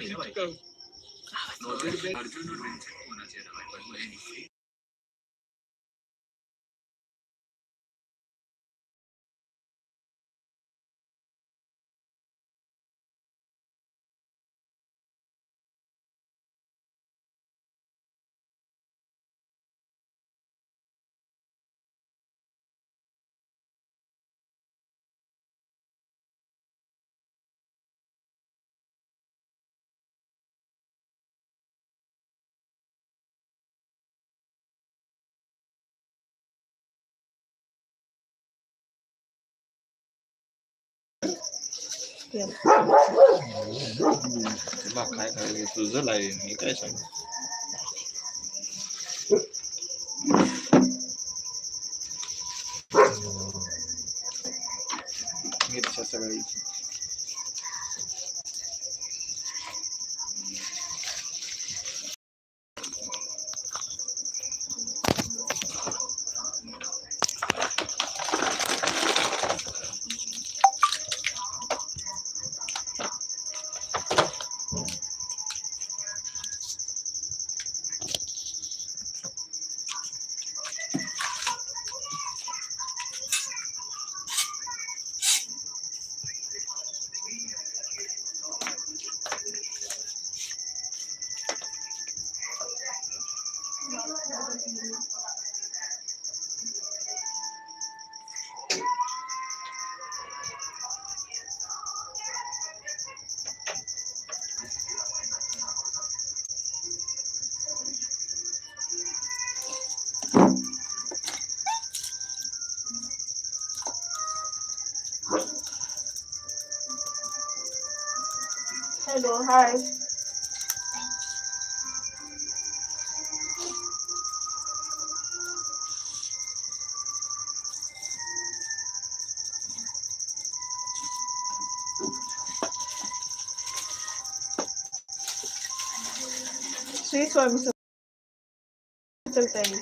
तुला काय काय तुझं आहे मी हॅलो हाय श्री स्वामी समर्थ. चलताई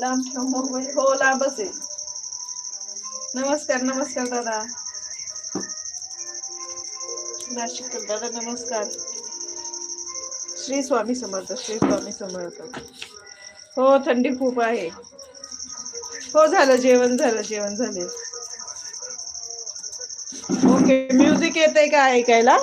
लांब ठेव हो लांबच आहे. नमस्कार नमस्कार दादा. नाशिक दादा नमस्कार. श्री स्वामी समर्थ श्री स्वामी समर्थ. हो थंडी खूप आहे. हो झालं जेवण झालं जेवण झाले. ओके म्युझिक येतंय का ऐकायला?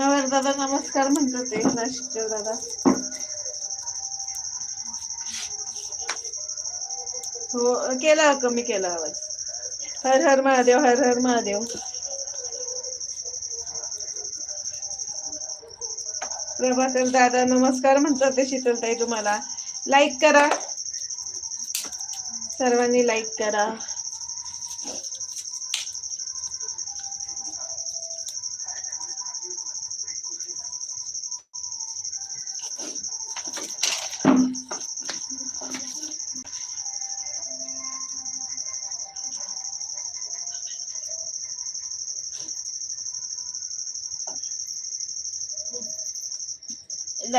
अवर दादा नमस्कार म्हणतो ते नाशिकचे दादा. हो केला कमी केला आवाज? हर हर महादेव हर हर महादेव. प्रभाकर दादा नमस्कार म्हणतात ते शीतलताई तुम्हाला. लाईक करा. सर्वांनी लाईक करा.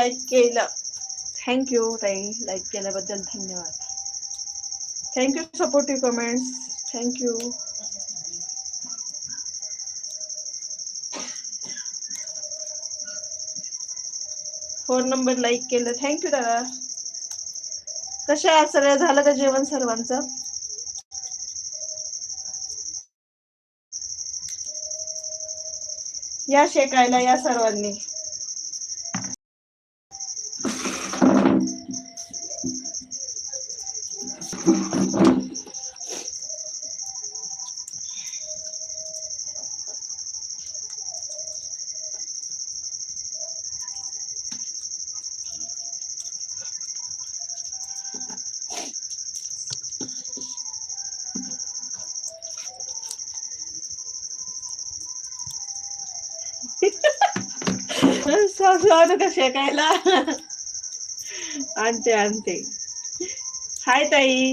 लाईक केलं. थँक्यू ताई लाईक केल्याबद्दल धन्यवाद. Thank you supportive comments thank you phone number like केलं. थँक्यू दादा. कशा सगळ्या झालं का जेवण सर्वांचं? या शेकायला या सर्वांनी. सॉफ्लॉवर का शेकायला. आणते आणते. हाय ताई.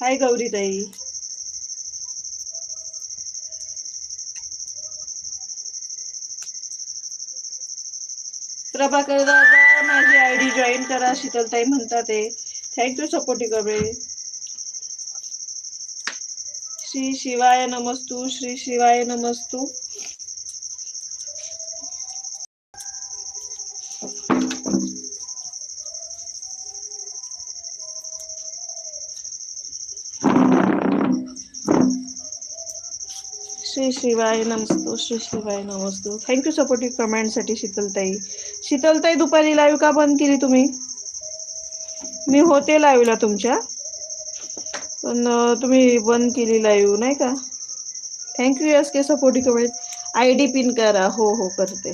हाय गौरी ताई. प्रभाकर दादा माझी आय डी जॉईन करा शीतलताई म्हणतात ते थँक्यू सपोर्टी कबे श्री शिवाय नमस्तू श्री शिवाय नमस्तू. श्री शिवाय नमस्तो श्री शिवाय नमस्तो. Thank you supportive कमेंटसाठी Sheetaltai. शीतलताई दुपारी लाईव्ह का बंद केली तुम्ही? मी होते लाईव्हला तुमच्या. पण तुम्ही बंद केली लाईव्ह नाही का? Thank you yes K supportive comment I D pin करा. हो हो करते.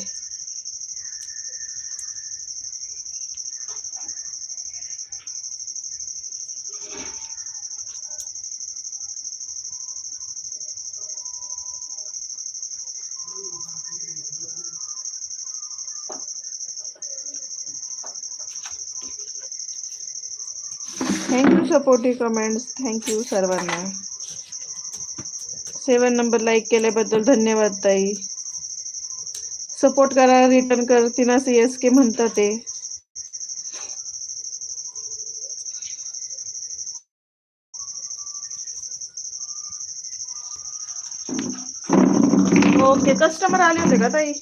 थँक्यू सपोर्टिव्ह कमेंट्स थँक्यू सर्वांना सेवन नंबर लाईक केल्याबद्दल धन्यवाद ताई. सपोर्ट करा रिटर्न करते ना सी एस के म्हणतात ते. ओके कस्टमर आले होते का ताई?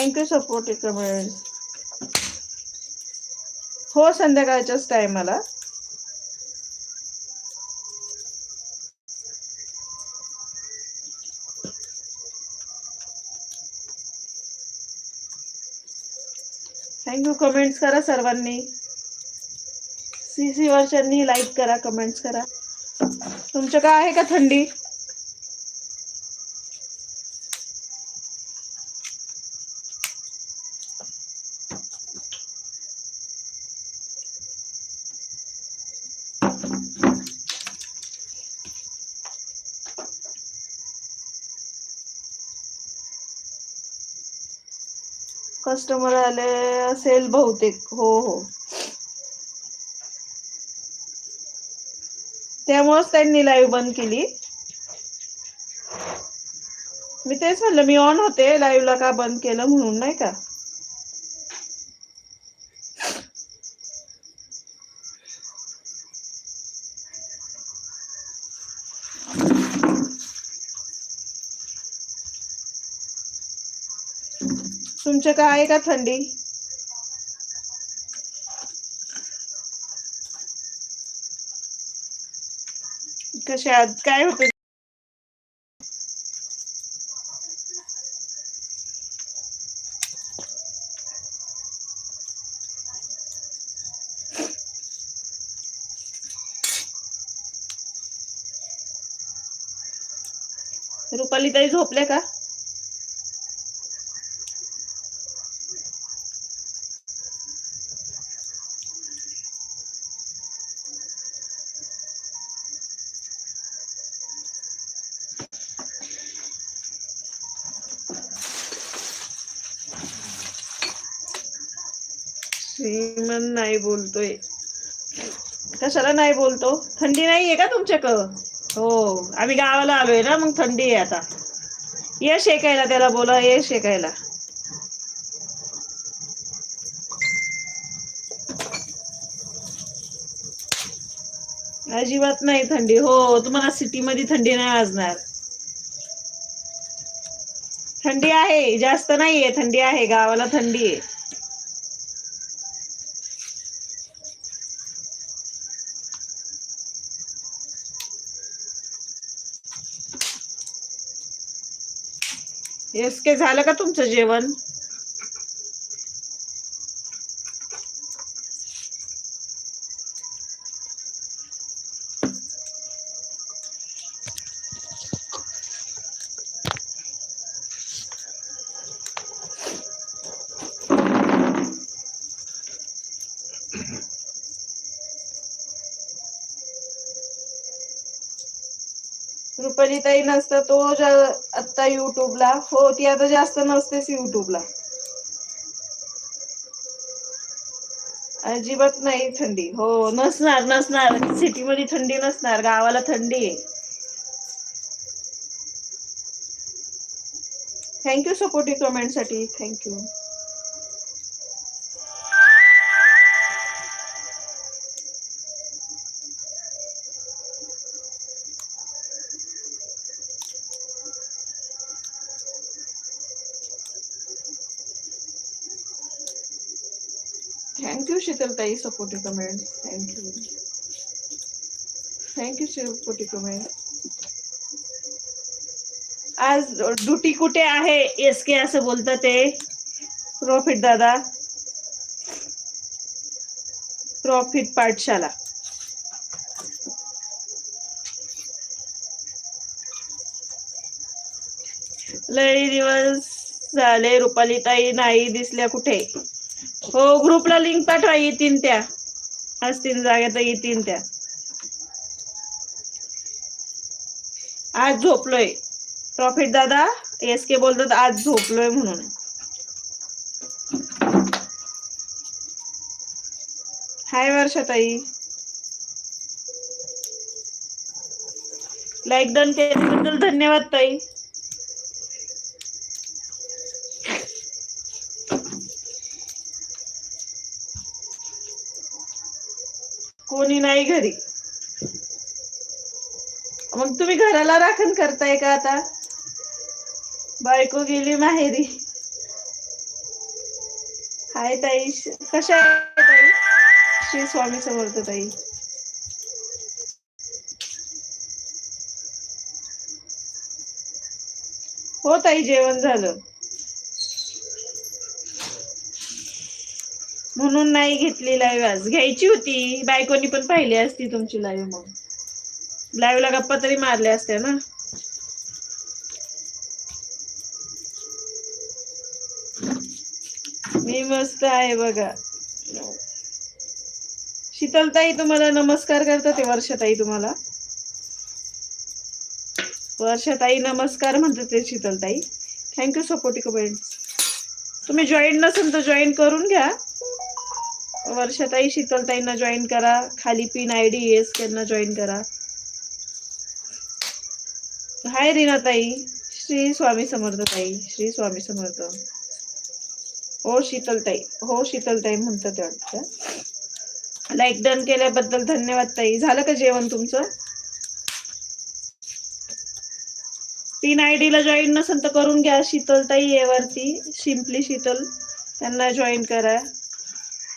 थँक्यू सपोर्ट कमेंट हो संध्याकाळच्याच टायमाला थँक्यू कमेंट्स करा सर्वांनी. सी सी वर्षांनी लाईक करा कमेंट्स करा. तुमचं काय आहे का थंडी? कस्टमर आले असेल बहुतेक. हो हो. त्यामुळेच त्यांनी लाईव्ह बंद केली. मी तेच म्हणलं मी ऑन होते लाईव्हला का बंद केलं म्हणून नाही का? तुमच्या काय आहे का थंडी? कशात काय होत? रुपाली ताई झोपल्या का? श्रीमन नाही बोलतोय. कशाला नाही बोलतो? थंडी नाहीये का तुमच्याकडं? हो आम्ही गावाला आलोय ना मग थंडी आहे आता. ये शेकायला त्याला बोला ये शेकायला अजिबात नाही थंडी हो तुम्हाला सिटी मध्ये थंडी नाही वाजणार. थंडी आहे जास्त नाहीये थंडी आहे गावाला थंडी आहे. एस के झालं का तुमचं जेवण? रुपालीताई नसतं तो आता युट्यूबला हो ती आता जास्त नसतेच युट्यूबला अजिबात नाही थंडी. हो नसणार नसणार. सिटी मध्ये थंडी नसणार. गावाला थंडी आहे. थँक्यू सपोर्टिव्ह कमेंटसाठी. Thank you thank you Sheetaltai supportive comment thank you thank you supportive comment आज ड्युटी कुठे आहे? एस के असं बोलतात ते. प्रॉफिट दादा. प्रॉफिट पाठशाला. लई दिवस झाले रुपाली ताई नाही दिसल्या कुठे? हो ग्रुपला लिंक पाठवा येतील त्या. असतील जागा तर येतील त्या. आज झोपलोय. प्रॉफिट दादा एस के बोलतात आज झोपलोय म्हणून. हाय वर्षाताई. लाईक डन केल्याबद्दल धन्यवाद ताई. कोणी नाही घरी. मग तुम्ही घराला राखण करताय का आता? बायको गेली माहेरी. हाय ताई कशा आहे ताई? श्री स्वामी समर्थ ताई. हो ताई जेवण झालं. म्हणून नाही घेतली लाईव्ह आज. घ्यायची होती. बायकोनी पण पाहिली असती तुमची लाईव्ह मग. लाईव्हला गप्पा तरी मारल्या असत्या ना. मी मस्त आहे बघा. शीतलताई तुम्हाला नमस्कार करतात ते वर्षाताई तुम्हाला? वर्षाताई नमस्कार म्हणतात ते शीतलताई. थँक्यू सपोर्टी कमेंट तुम्ही जॉईन नसेल तर जॉईन करून घ्या. वर्षाताई शीतलताईंना जॉईन करा. खाली पिन आय डी एस त्यांना जॉईन करा. हाय रीनाताई. श्री स्वामी समर्थ ताई. श्री स्वामी समर्थ. हो शीतलताई. हो शीतलताई म्हणतात ते वाटतं. लाईक डन केल्याबद्दल धन्यवाद ताई. झालं का जेवण तुमचं? पिन आय ला जॉईन नसेल तर करून घ्या. शीतलताई आहे वरती. सिम्पली शीतल त्यांना जॉईन करा.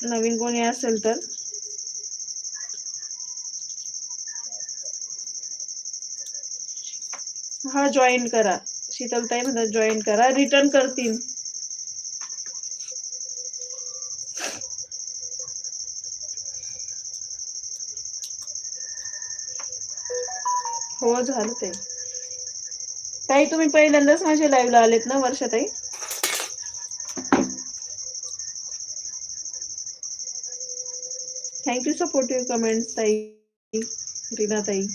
नवीन कोणी असेल तर? हा जॉईन करा. शीतलताई म्हणतात जॉईन करा. रिटर्न करतील. हो झालं ते. ताई तुम्ही पहिल्यांदाच माझ्या लाईव्हला आलेत ना वर्षाताई? थँक्यू सपोर्टिव्ह कमेंट्स ताई रीना ताई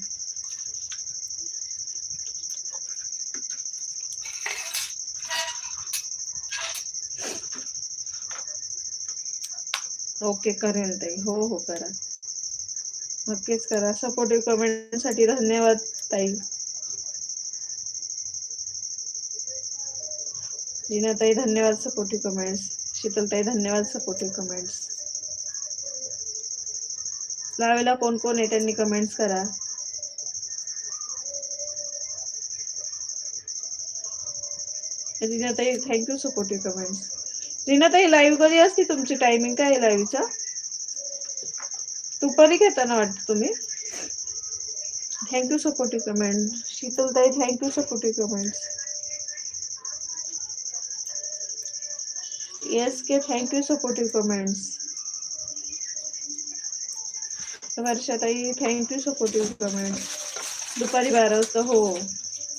ओके करेल ताई. हो हो करा. नक्कीच करा. सपोर्टिव्ह कमेंटसाठी धन्यवाद ताई. रीनाताई धन्यवाद सपोर्टिव्ह कमेंट्स शीतलताई धन्यवाद सपोर्टिव्ह कमेंट्स लावेला कोण कोण आहे त्यांनी कमेंट्स करा. रीनाताई थँक्यू सपोर्टिव्ह कमेंट्स रीनाताई लाईव्ह कधी असते तुमची टायमिंग काय आहे लाईव्हचा दुपारी घेताना वाटतं तुम्ही? Thank you supportive comment Sheetaltai thank you supportive comments yes K thank you supportive comments Varshatai thank you supportive comment दुपारी बारा वाजता हो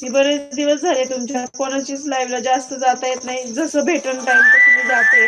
मी बरेच दिवस झाले तुमच्या. कोणाचीच लाईव्हला जास्त जाता येत नाही. जसं भेटन टाइम तसं मी जाते.